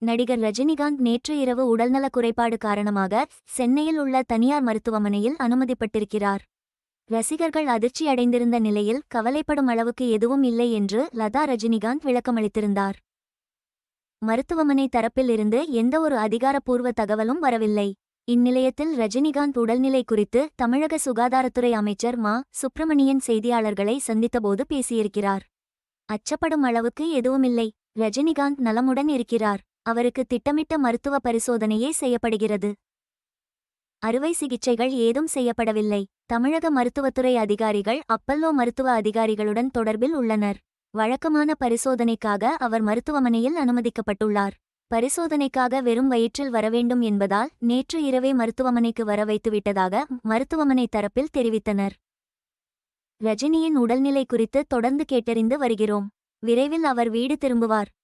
நடிகர் ரஜினிகாந்த் நேற்று இரவு உடல்நலக் குறைபாடு காரணமாக சென்னையில் உள்ள தனியார் மருத்துவமனையில் அனுமதிப்பட்டிருக்கிறார். ரசிகர்கள் அதிர்ச்சியடைந்திருந்த நிலையில் கவலைப்படும் அளவுக்கு எதுவும் இல்லை என்று லதா ரஜினிகாந்த் விளக்கமளித்திருந்தார். மருத்துவமனை தரப்பில் இருந்து அதிகாரப்பூர்வ தகவலும் வரவில்லை. இந்நிலையத்தில் ரஜினிகாந்த் உடல்நிலை குறித்து தமிழக சுகாதாரத்துறை அமைச்சர் மா. சுப்பிரமணியன் செய்தியாளர்களை சந்தித்தபோது பேசியிருக்கிறார். அச்சப்படும் அளவுக்கு எதுவுமில்லை. ரஜினிகாந்த் நலமுடன் இருக்கிறார். அவருக்கு திட்டமிட்ட மருத்துவ பரிசோதனையே செய்யப்படுகிறது. அறுவை சிகிச்சைகள் ஏதும் செய்யப்படவில்லை. தமிழக மருத்துவத்துறை அதிகாரிகள் அப்பல்லோ மருத்துவ அதிகாரிகளுடன் தொடர்பில் உள்ளனர். வழக்கமான பரிசோதனைக்காக அவர் மருத்துவமனையில் அனுமதிக்கப்பட்டுள்ளார். பரிசோதனைக்காக வெறும் வயிற்றில் வரவேண்டும் என்பதால் நேற்று இரவே மருத்துவமனைக்கு வர வைத்துவிட்டதாக மருத்துவமனை தரப்பில் தெரிவித்தனர். ரஜினியின் உடல்நிலை குறித்து தொடர்ந்து கேட்டறிந்து வருகிறோம். விரைவில் அவர் வீடு திரும்புவார்.